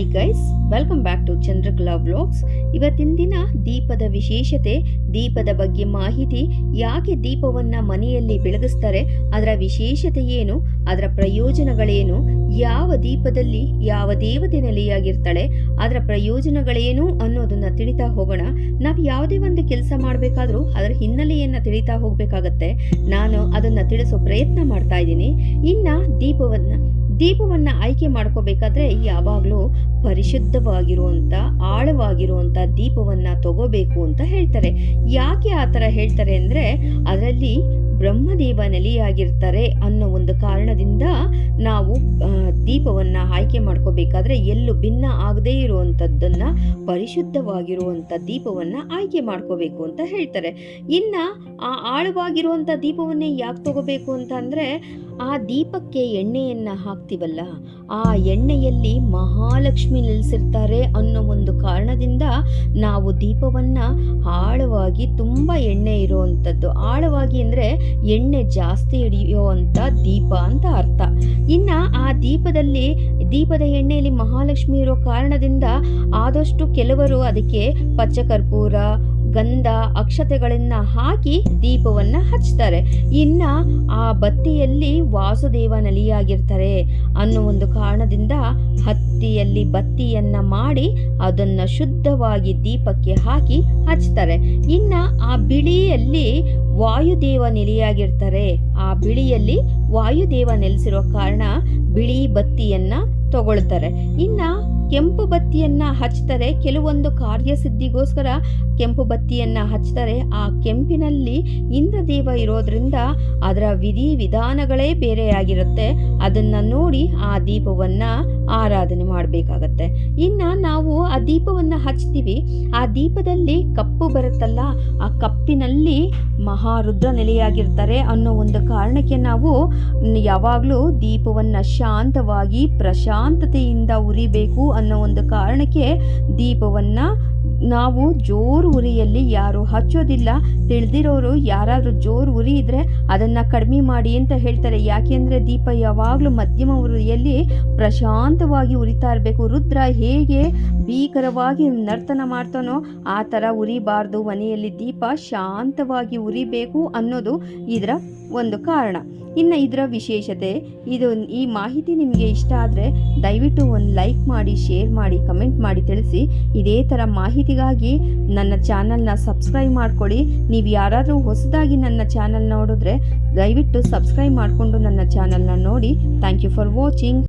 Hi guys welcome back to Chandrakala vlogs ಇವತ್ತಿನ ದಿನ ದೀಪದ ವಿಶೇಷತೆ, ದೀಪದ ಬಗ್ಗೆ ಮಾಹಿತಿ, ಯಾಕೆ ದೀಪವನ್ನ ಮನೆಯಲ್ಲಿ ಬೆಳಗಿಸ್ತಾರೆ, ಅದರ ವಿಶೇಷತೆ ಏನು, ಅದರ ಪ್ರಯೋಜನಗಳೇನು, ಯಾವ ದೀಪದಲ್ಲಿ ಯಾವ ದೇವತೆ ನೆಲೆಯಾಗಿರ್ತಾಳೆ, ಅದರ ಪ್ರಯೋಜನಗಳೇನು ಅನ್ನೋದನ್ನ ತಿಳಿತಾ ಹೋಗೋಣ. ನಾವು ಯಾವುದೇ ಒಂದು ಕೆಲಸ ಮಾಡಬೇಕಾದ್ರೂ ಅದರ ಹಿನ್ನೆಲೆಯನ್ನ ತಿಳಿತಾ ಹೋಗ್ಬೇಕಾಗತ್ತೆ. ನಾನು ಅದನ್ನ ತಿಳಿಸೋ ಪ್ರಯತ್ನ ಮಾಡ್ತಾ ಇದ್ದೀನಿ. ಇನ್ನ ದೀಪವನ್ನ ದೀಪವನ್ನ ಆಯ್ಕೆ ಮಾಡ್ಕೋಬೇಕಾದ್ರೆ ಯಾವಾಗಲೂ ಪರಿಶುದ್ಧವಾಗಿರುವಂಥ ಆಳವಾಗಿರುವಂಥ ದೀಪವನ್ನ ತಗೋಬೇಕು ಅಂತ ಹೇಳ್ತಾರೆ. ಯಾಕೆ ಆ ಥರ ಹೇಳ್ತಾರೆ ಅಂದರೆ, ಅದರಲ್ಲಿ ಬ್ರಹ್ಮದೇವ ನೆಲೆಯಾಗಿರ್ತಾರೆ ಅನ್ನೋ ಒಂದು ಕಾರಣದಿಂದ ನಾವು ದೀಪವನ್ನು ಆಯ್ಕೆ ಮಾಡ್ಕೋಬೇಕಾದ್ರೆ ಎಲ್ಲೂ ಭಿನ್ನ ಆಗದೇ ಇರುವಂಥದ್ದನ್ನು ಪರಿಶುದ್ಧವಾಗಿರುವಂಥ ದೀಪವನ್ನ ಆಯ್ಕೆ ಮಾಡ್ಕೋಬೇಕು ಅಂತ ಹೇಳ್ತಾರೆ. ಇನ್ನ ಆ ಆಳವಾಗಿರುವಂಥ ದೀಪವನ್ನೇ ಯಾಕೆ ತಗೋಬೇಕು ಅಂತ ಅಂದರೆ, ಆ ದೀಪಕ್ಕೆ ಎಣ್ಣೆಯನ್ನ ಹಾಕ್ತಿವಲ್ಲ, ಆ ಎಣ್ಣೆಯಲ್ಲಿ ಮಹಾಲಕ್ಷ್ಮಿ ನೆಲೆಸಿರ್ತಾರೆ ಅನ್ನೋ ಒಂದು ಕಾರಣದಿಂದ ನಾವು ದೀಪವನ್ನ ಆಳವಾಗಿ ತುಂಬಾ ಎಣ್ಣೆ ಇರುವಂಥದ್ದು ಆಳವಾಗಿ ಅಂದ್ರೆ ಎಣ್ಣೆ ಜಾಸ್ತಿ ಹಿಡಿಯುವಂತ ದೀಪ ಅಂತ ಅರ್ಥ. ಇನ್ನ ಆ ದೀಪದಲ್ಲಿ, ದೀಪದ ಎಣ್ಣೆಯಲ್ಲಿ ಮಹಾಲಕ್ಷ್ಮಿ ಇರೋ ಕಾರಣದಿಂದ ಆದಷ್ಟು ಕೆಲವರು ಅದಕ್ಕೆ ಪಚ್ಚಕರ್ಪೂರ ಗಂಧ ಅಕ್ಷತೆಗಳನ್ನು ಹಾಕಿ ದೀಪವನ್ನ ಹಚ್ತಾರೆ. ಇನ್ನ ಆ ಬತ್ತಿಯಲ್ಲಿ ವಾಸುದೇವ ನಲಿಯಾಗಿರ್ತಾರೆ ಅನ್ನೋ ಒಂದು ಕಾರಣದಿಂದ ಹತ್ತಿಯಲ್ಲಿ ಬತ್ತಿಯನ್ನ ಮಾಡಿ ಅದನ್ನ ಶುದ್ಧವಾಗಿ ದೀಪಕ್ಕೆ ಹಾಕಿ ಹಚ್ತಾರೆ. ಇನ್ನ ಆ ಬಿಳಿಯಲ್ಲಿ ವಾಯುದೇವ ನೆಲೆಯಾಗಿರ್ತಾರೆ. ಆ ಬಿಳಿಯಲ್ಲಿ ವಾಯುದೇವ ನೆಲೆಸಿರೋ ಕಾರಣ ಬಿಳಿ ಬತ್ತಿಯನ್ನ ತಗೊಳ್ತಾರೆ. ಇನ್ನ ಕೆಂಪು ಬತ್ತಿಯನ್ನ ಹಚ್ತಾರೆ ಕೆಲವೊಂದು ಕಾರ್ಯಸಿದ್ಧಿಗೋಸ್ಕರ ಕೆಂಪು ಬತ್ತಿಯನ್ನ ಹಚ್ತಾರೆ ಆ ಕೆಂಪಿನಲ್ಲಿ ಇಂದ್ರದೇವ ಇರೋದ್ರಿಂದ ಅದರ ವಿಧಿ ವಿಧಾನಗಳೇ ಬೇರೆಯಾಗಿರುತ್ತೆ. ಅದನ್ನ ನೋಡಿ ಆ ದೀಪವನ್ನ ಆರಾಧನೆ ಮಾಡಬೇಕಾಗತ್ತೆ. ಇನ್ನ ನಾವು ಆ ದೀಪವನ್ನ ಹಚ್ತೀವಿ. ಆ ದೀಪದಲ್ಲಿ ಕಪ್ಪು ಬರುತ್ತಲ್ಲ, ಆ ಕಪ್ಪಿನಲ್ಲಿ ಮಹಾರುದ್ರ ನೆಲೆಯಾಗಿರ್ತಾರೆ ಅನ್ನೋ ಒಂದು ಕಾರಣಕ್ಕೆ ನಾವು ಯಾವಾಗಲೂ ದೀಪವನ್ನ ಶಾಂತವಾಗಿ ಪ್ರಶಾಂತತೆಯಿಂದ ಉರಿಬೇಕು ಅನ್ನೋ ಒಂದು ಕಾರಣಕ್ಕೆ ದೀಪವನ್ನ ನಾವು ಜೋರು ಉರಿಯಲ್ಲಿ ಯಾರು ಹಚ್ಚೋದಿಲ್ಲ. ತಿಳಿದಿರೋರು ಯಾರಾದರೂ ಜೋರು ಉರಿ ಇದ್ರೆ ಅದನ್ನ ಕಡಿಮೆ ಮಾಡಿ ಅಂತ ಹೇಳ್ತಾರೆ. ಯಾಕೆಂದ್ರೆ ದೀಪ ಯಾವಾಗಲೂ ಮಧ್ಯಮ ಉರಿಯಲ್ಲಿ ಪ್ರಶಾಂತವಾಗಿ ಉರಿತಾ ಇರಬೇಕು. ರುದ್ರ ಹೇಗೆ ಭೀಕರವಾಗಿ ನರ್ತನ ಮಾಡ್ತಾನೋ ಆ ಥರ ಉರಿಬಾರ್ದು. ಮನೆಯಲ್ಲಿ ದೀಪ ಶಾಂತವಾಗಿ ಉರಿಬೇಕು ಅನ್ನೋದು ಇದರ ಒಂದು ಕಾರಣ. ಇನ್ನು ಇದರ ವಿಶೇಷತೆ, ಇದು ಈ ಮಾಹಿತಿ ನಿಮಗೆ ಇಷ್ಟ ಆದರೆ ದಯವಿಟ್ಟು ಒಂದು ಲೈಕ್ ಮಾಡಿ, ಶೇರ್ ಮಾಡಿ, ಕಮೆಂಟ್ ಮಾಡಿ ತಿಳಿಸಿ. ಇದೇ ಥರ ಮಾಹಿತಿಗಾಗಿ ನನ್ನ ಚಾನಲ್ನ ಸಬ್ಸ್ಕ್ರೈಬ್ ಮಾಡ್ಕೊಳ್ಳಿ. ನೀವು ಯಾರಾದರೂ ಹೊಸದಾಗಿ ನನ್ನ ಚಾನಲ್ ನೋಡಿದ್ರೆ ದಯವಿಟ್ಟು ಸಬ್ಸ್ಕ್ರೈಬ್ ಮಾಡಿಕೊಂಡು ನನ್ನ ಚಾನಲ್ನ ನೋಡಿ. Thank you for watching.